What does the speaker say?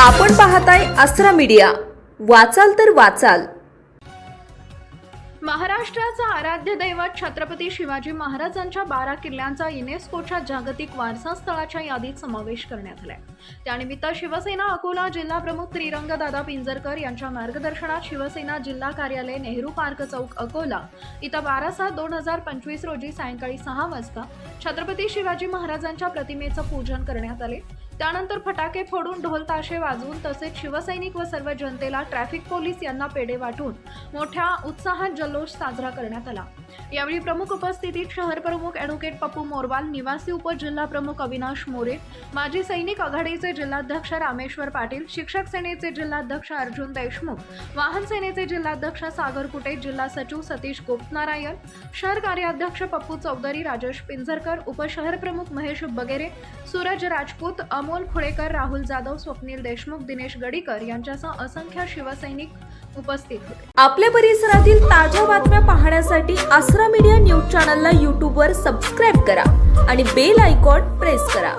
आपण पाहताय अस्त्रा मीडिया. वाचाल तर वाचाल. महाराष्ट्राचा आराध्य दैवत छत्रपती शिवाजी महाराजांच्या बारा किल्ल्यांचा युनेस्कोच्या जागतिक वारसा स्थळाच्या यादीत समावेश करण्यात आलाय. त्यानिमित्त शिवसेना अकोला जिल्हा प्रमुख त्रिरंगदादा पिंजरकर यांच्या मार्गदर्शनात शिवसेना जिल्हा कार्यालय नेहरू पार्क चौक अकोला इथं बारा सात दोन हजार पंचवीस रोजी सायंकाळी सहा वाजता छत्रपती शिवाजी महाराजांच्या प्रतिमेचं पूजन करण्यात आले. त्यानंतर फटाके फोडून ढोल ताशे वाजवून तसेच शिवसैनिक व सर्व जनतेला ट्रॅफिक पोलीस यांना पेढे वाटून मोठ्या उत्साहात जल्लोष साजरा करण्यात आला. यावेळी प्रमुख उपस्थितीत शहर प्रमुख ॲडव्होकेट पप्पू मोरवाल निवासी उपजिल्हा प्रमुख अविनाश मोरे माजी सैनिक आघाडीचे जिल्हाध्यक्ष रामेश्वर पाटील शिक्षक सेनेचे जिल्हाध्यक्ष अर्जुन देशमुख वाहन सेनेचे जिल्हाध्यक्ष सागर कुटे जिल्हा सचिव सतीश गोपनारायण शहर कार्याध्यक्ष पप्पू चौधरी राजेश पिंजरकर उपशहर प्रमुख महेश बगेरे सूरज राजपूत अमोल खुळेकर राहुल जाधव स्वप्नील देशमुख दिनेश गडीकर यांच्यासह असंख्य शिवसैनिक उपस्थित होते. आपल्या परिसरातील ताज्या बातम्या पाहण्यासाठी आसरा मीडिया न्यूज चॅनलला यूट्यूबवर सबस्क्राईब करा आणि बेल आयकॉन प्रेस करा.